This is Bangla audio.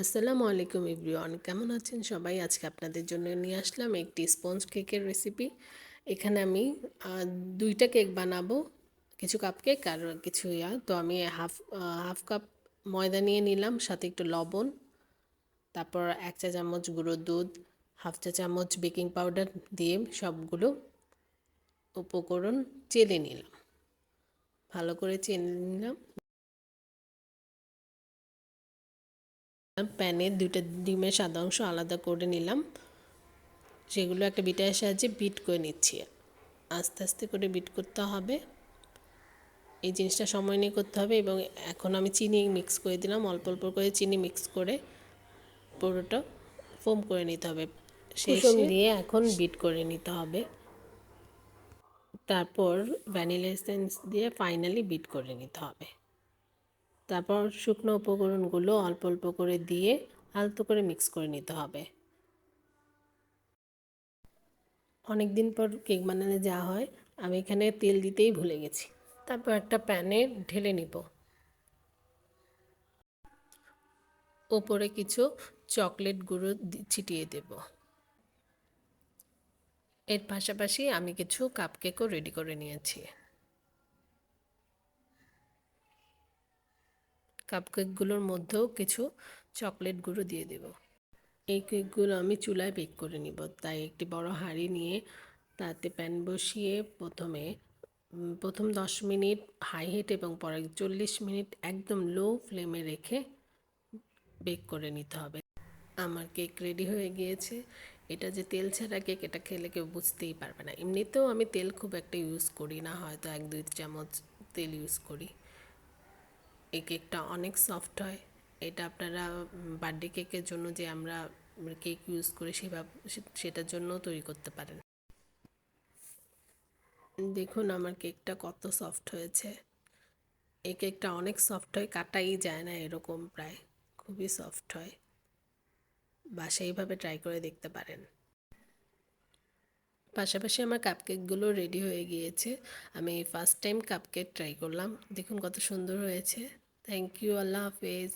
আসসালামু আলাইকুম এভরিওয়ান। কেমন আছেন সবাই? আজকে আপনাদের জন্য নিয়ে আসলাম একটি স্পঞ্জ কেকের রেসিপি এখানে আমি দুইটা কেক বানাবো, কিছু কাপ কেক আর কিছু ইয়া। তো আমি হাফ হাফ কাপ ময়দা নিয়ে নিলাম, সাথে একটু লবণ, তারপর এক চা চামচ গুঁড়ো দুধ, হাফ চা চামচ বেকিং পাউডার দিয়ে সবগুলো উপকরণ চেলে নিলাম। ভালো করে চেলে নিলাম। প্যানে দুইটা ডিমের সাদা অংশ আলাদা করে নিলাম। সেগুলো একটা বিটারের সাহায্যে বিট করে নিচ্ছি। আস্তে আস্তে করে বিট করতে হবে। এই জিনিসটা সময় নিয়ে করতে হবে এবং এখন আমি চিনি মিক্স করে দিলাম। অল্প অল্প করে চিনি মিক্স করে পুরোটা ফোম করে নিতে হবে। সেই দিয়ে এখন বিট করে নিতে হবে। তারপর ভ্যানিলা এসেন্স দিয়ে ফাইনালি বিট করে নিতে হবে। তারপর শুকনো উপকরণগুলো অল্প অল্প করে দিয়ে আলতো করে মিক্স করে নিতে হবে। অনেক দিন পর কেক বানানো যা হয়, আমি এখানে তেল দিতেই ভুলে গেছি। তারপর একটা প্যানে ঢেলে নিব। ওপরে কিছু চকলেট গুঁড়ো ছিটিয়ে দেব। এর পাশাপাশি আমি কিছু কাপকেকও রেডি করে নিয়েছি। কাপকেকগুলোর মধ্যেও কিছু চকলেট গুঁড়ো দিয়ে দেব। এই কেকগুলো আমি চুলায় বেক করে নিব। তাই একটি বড় হাঁড়ি নিয়ে তাতে প্যান বসিয়ে প্রথমে প্রথম দশ মিনিট হাই হিট এবং পরে চল্লিশ মিনিট একদম লো ফ্লেমে রেখে বেক করে নিতে হবে। আমার কেক রেডি হয়ে গিয়েছে। এটা যে তেল ছাড়া কেক এটা খেলে কেউ বুঝতেই পারবে না। এমনিতেও আমি তেল খুব একটা ইউজ করি না। হয়তো এক দুই চামচ তেল ইউজ করি। এই কেকটা অনেক সফট হয়। এটা আপনারা বার্থডে কেকের জন্য যে আমরা কেক ইউজ করি সেভাবে সেটার জন্য তৈরি করতে পারেন। দেখুন আমার কেকটা কত সফট হয়েছে। এই কেকটা অনেক সফট হয়, কাটাই যায় না এরকম প্রায়। খুবই সফট হয়। বাসায় এইভাবে ট্রাই করে দেখতে পারেন। পাশাপাশি আমার কাপকেকগুলো রেডি হয়ে গিয়েছে। আমি ফার্স্ট টাইম কাপকেক ট্রাই করলাম। দেখুন কত সুন্দর হয়েছে। থ্যাংক ইউ আল্লাহ হাফেজ।